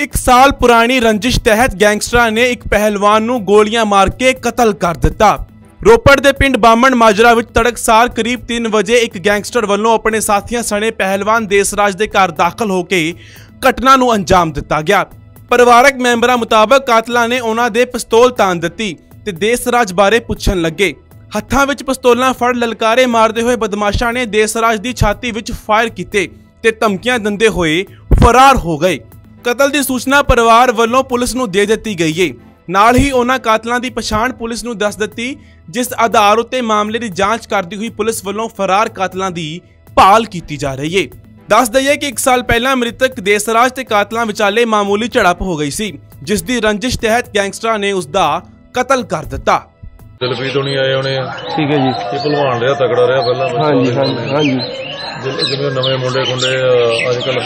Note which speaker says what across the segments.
Speaker 1: ਇੱਕ ਸਾਲ ਪੁਰਾਣੀ ਰੰਜਿਸ਼ ਤਹਿਤ ਗੈਂਗਸਟਰਾਂ ਨੇ ਇੱਕ ਪਹਿਲਵਾਨ ਨੂੰ ਗੋਲੀਆਂ ਮਾਰ ਕੇ ਕਤਲ ਕਰ ਦਿੱਤਾ। ਰੋਪੜ ਦੇ ਪਿੰਡ ਬਾਮਣ ਮਾਜਰਾ ਵਿੱਚ ਤੜਕਸਾਰ ਕਰੀਬ 3 ਵਜੇ ਇੱਕ ਗੈਂਗਸਟਰ ਵੱਲੋਂ ਆਪਣੇ ਸਾਥੀਆਂ ਸਣੇ ਪਹਿਲਵਾਨ ਦੇਸਰਾਜ ਦੇ ਘਰ ਦਾਖਲ ਹੋ ਕੇ ਘਟਨਾ ਨੂੰ ਅੰਜਾਮ ਦਿੱਤਾ ਗਿਆ। ਪਰਿਵਾਰਕ ਮੈਂਬਰਾਂ ਮੁਤਾਬਕ ਕਾਤਲਾਂ ਨੇ ਉਹਨਾਂ ਦੇ ਪਿਸਤੌਲ ਤਾਨ ਦਿੱਤੀ ਤੇ ਦੇਸਰਾਜ ਬਾਰੇ ਪੁੱਛਣ ਲੱਗੇ। ਹੱਥਾਂ ਵਿੱਚ ਪਿਸਤੌਲਾਂ ਫੜ ਲਲਕਾਰੇ ਮਾਰਦੇ ਹੋਏ ਬਦਮਾਸ਼ਾਂ ਨੇ ਦੇਸਰਾਜ ਦੀ ਛਾਤੀ ਵਿੱਚ ਫਾਇਰ ਕੀਤੇ ਤੇ ਧਮਕੀਆਂ ਦਿੰਦੇ ਹੋਏ ਫਰਾਰ ਹੋ ਗਏ। ਕਤਲ ਦੀ ਸੂਚਨਾ ਪਰਿਵਾਰ ਵੱਲੋਂ ਪੁਲਿਸ ਨੂੰ ਦੇ ਦਿੱਤੀ ਗਈ ਏ। ਨਾਲ ਹੀ ਉਹਨਾਂ ਕਾਤਲਾਂ ਦੀ ਪਛਾਣ ਪੁਲਿਸ ਨੂੰ ਦੱਸ ਦਿੱਤੀ ਜਿਸ ਆਧਾਰ ਉੱਤੇ ਮਾਮਲੇ ਦੀ ਜਾਂਚ ਕਰਦੀ ਹੋਈ ਪੁਲਿਸ ਵੱਲੋਂ ਫਰਾਰ ਕਾਤਲਾਂ ਦੀ ਭਾਲ ਕੀਤੀ ਜਾ ਰਹੀ ਏ। ਦੱਸ ਦਈਏ ਕਿ 1 ਸਾਲ ਪਹਿਲਾਂ ਮ੍ਰਿਤਕ ਦੇਸਰਾਜ ਤੇ ਕਾਤਲਾਂ ਵਿਚਾਲੇ ਮਾਮੂਲੀ ਝੜਪ ਹੋ ਗਈ ਸੀ ਜਿਸ ਦੀ ਰੰਜਿਸ਼ ਤਹਿਤ ਗੈਂਗਸਟਰਾਂ ਨੇ ਉਸ ਦਾ ਕਤਲ ਕਰ ਦਿੱਤਾ।
Speaker 2: ਦਿਲਪ੍ਰੀਤ ਹੋਣੀ ਆਏ ਹੋਣੇ ਆ।
Speaker 3: ਠੀਕ ਹੈ ਜੀ।
Speaker 2: ਇਹ ਭਲਵਾਨ ਰਿਹਾ ਤਗੜਾ ਰਿਹਾ ਪਹਿਲਾਂ।
Speaker 3: ਹਾਂਜੀ ਹਾਂਜੀ
Speaker 2: ਜਿਵੇਂ ਨਵੇਂ ਮੁੰਡੇ ਖੁੰਡੇ ਅੱਜ ਕੱਲ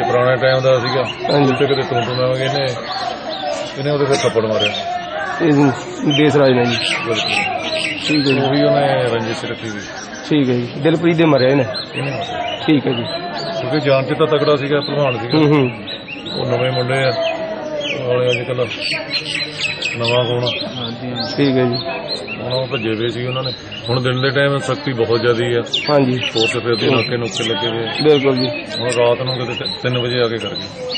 Speaker 2: ਤੇ ਪੁਰਾਣੇ ਟਾਈਮ ਦਾ ਸੀਗਾ।
Speaker 3: ਹਾਂਜੀ।
Speaker 2: ਉੱਤੇ ਕਿਤੇ ਤੂੰ ਤੂੰ ਮੈਂ ਇਹਨੇ ਇਹਨੇ ਉਹਦੇ ਫਿਰ ਥੱਪੜ ਮਾਰਿਆ।
Speaker 3: ਇਹ ਦੇਸਰਾਜ ਨੇ ਜੀ।
Speaker 2: ਬਿਲਕੁਲ
Speaker 3: ਠੀਕ ਹੈ ਜੀ।
Speaker 2: ਉਹੀ ਉਹਨੇ ਰੰਜਿਸ਼ ਰੱਖੀ ਸੀ।
Speaker 3: ਠੀਕ ਹੈ ਜੀ। ਦਿਲਪ੍ਰੀਤ ਦੇ ਮਰਿਆ ਇਹਨੇ।
Speaker 2: ਇਹਨੇ ਮਾਰਿਆ।
Speaker 3: ਠੀਕ ਹੈ ਜੀ।
Speaker 2: ਕਿਉਂਕਿ ਜਾਣ ਚ ਤਾਂ ਤਗੜਾ ਸੀਗਾ ਭਲਵਾਨ ਸੀਗਾ।
Speaker 3: ਹੂੰ ਹੂੰ।
Speaker 2: ਉਹ ਨਵੇਂ ਮੁੰਡੇ ਆ। ਵਾਲੇ ਅੱਜ ਕੱਲ ਨਵਾਂ ਕੋਣ
Speaker 3: ਠੀਕ ਹੈ ਜੀ।
Speaker 2: ਉਹਨਾਂ ਭੱਜੇ ਵੇ ਸੀ ਉਹਨਾਂ ਨੇ। ਹੁਣ ਦਿਨ ਦੇ ਟਾਈਮ ਸਖਤੀ ਬਹੁਤ ਜ਼ਿਆਦੀ ਆ।
Speaker 3: ਹਾਂਜੀ।
Speaker 2: ਫੋਰਸ ਫਿਰ ਦੀ ਨਾਕੇ ਨੁੱਕੇ ਲੱਗੇ ਵੇ
Speaker 3: ਬਿਲਕੁਲ ਜੀ।
Speaker 2: ਹੁਣ ਰਾਤ ਨੂੰ ਕਿਤੇ 3 ਵਜੇ ਆ ਕੇ ਕਰ ਗਏ।